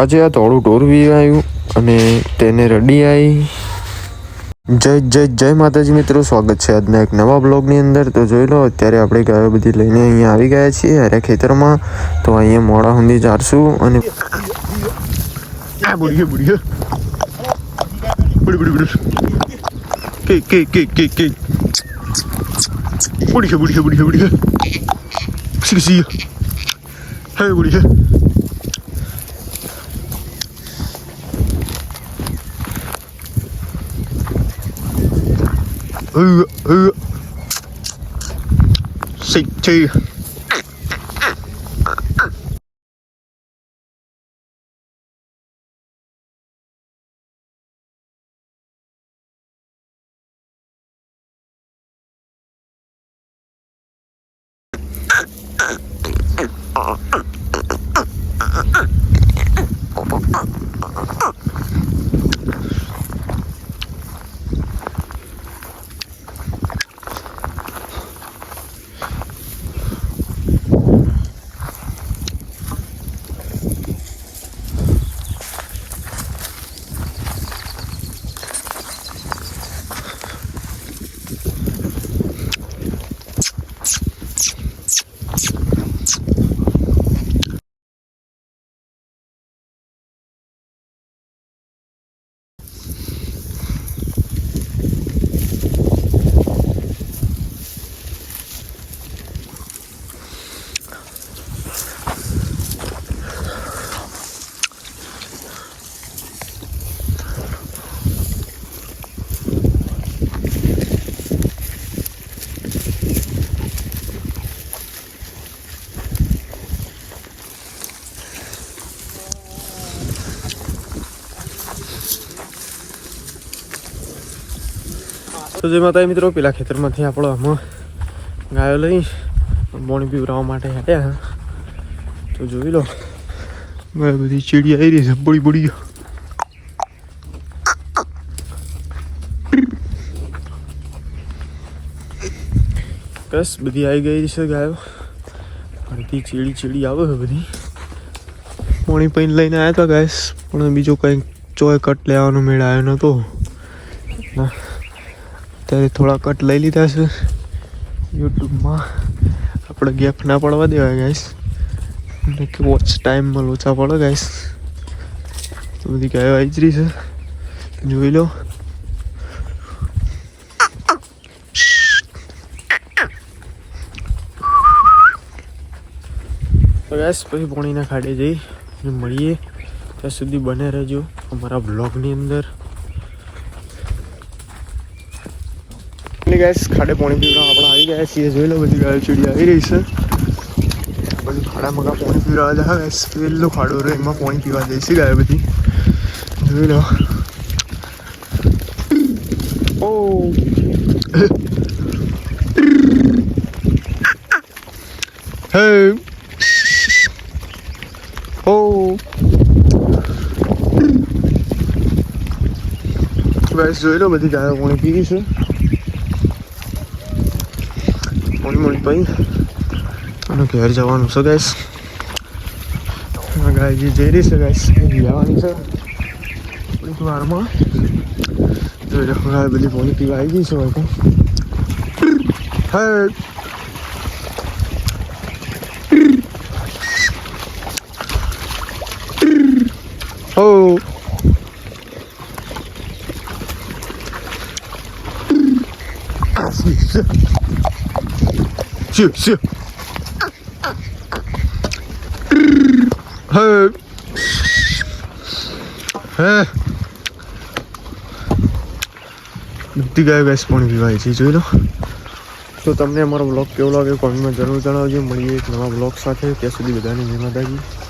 આજે આ થોડું ટોરવી આવ્યું અને તેને રડી આવી જય જય જય માતાજી મિત્રો, સ્વાગત છે આજના એક નવા બ્લોગની અંદર. તો જોઈ લો, અત્યારે આપણે ગાયો બધી લઈને અહીંયા આવી ગયા છીએ અરે ખેતરમાં. તો અહીંયા મોડા સુધી ચારશું અને આ બુડીએ બુડીએ બુડી બુડી બુડી કે કે કે કે કે. બુડી બુડીએ બુડી બુડીએ સી સી હે ooh, ooh. Seat two. Uh-uh. તો જે માતા મિત્રો, પેલા ખેતરમાંથી આપણો આમાં ગાયો લઈ પાણી પીવરાવા માટે હટ્યા તો જોઈ લો, ગાય બધી ચીડી આવી રહી છે, બળી બળી. બસ બધી આવી ગઈ છે ગાયો. અડધી ચીડી ચીડી આવે છે બધી. પોણી પૈન લઈને આવ્યા હતા ગાયસ પણ બીજો કંઈક ચોય કટ લેવાનો મેળ આવ્યો નહોતો ના. અત્યારે થોડા કટ લઈ લીધા છે. યુટ્યુબમાં. આપણે ગેપ ના પડવા દેવાય ગાઈસ એટલે કે વોચ ટાઈમમાં લોચા પડે ગાઈસ તો બધી ગાયો આવી જ રહી છે. જોઈ લો. ગાઈસ પછી પોણીના ખાડે જઈ મળીએ. ત્યાં સુધી બને રહેજો અમારા બ્લોગની અંદર. એટલે ગાઈસ ખાડે પાણી પીવડા આપણે આવી ગયા છીએ જોઈ લો બધી ગાયો ચીડી આવી રહી છે બધી ખાડા મગા પાણી પીવડા જાય ગાઈસ પેલો ખાડો રહ્યો એમાં પાણી પીવા જઈશી ગાયો બધી જોઈ લો ઓ હે ઓ ગાઈસ જોઈ લો બધી ગાયો પાણી પીવી છે મોડી મોડી પઈ અને ઘેર જવાનું છે ગાઈસ આ ગાય જે જઈ રહી છે ગાઈસ એ જવાની છે. થોડીક વારમાં. જોઈ લો ગાય બધી પાણી પીવા આવી ગઈ છે હવે તો હે. Shoo, shoo. Hey. હે બધી ગાયો ગેસ પાણી પીવાય છે જોઈ લો તો તમને અમારો બ્લોગ કેવો લાગ્યો કોમેન્ટમાં જરૂર જણાવજો મળીએ એક નવા બ્લોગ સાથે ત્યાં સુધી બધાને જય માતાજી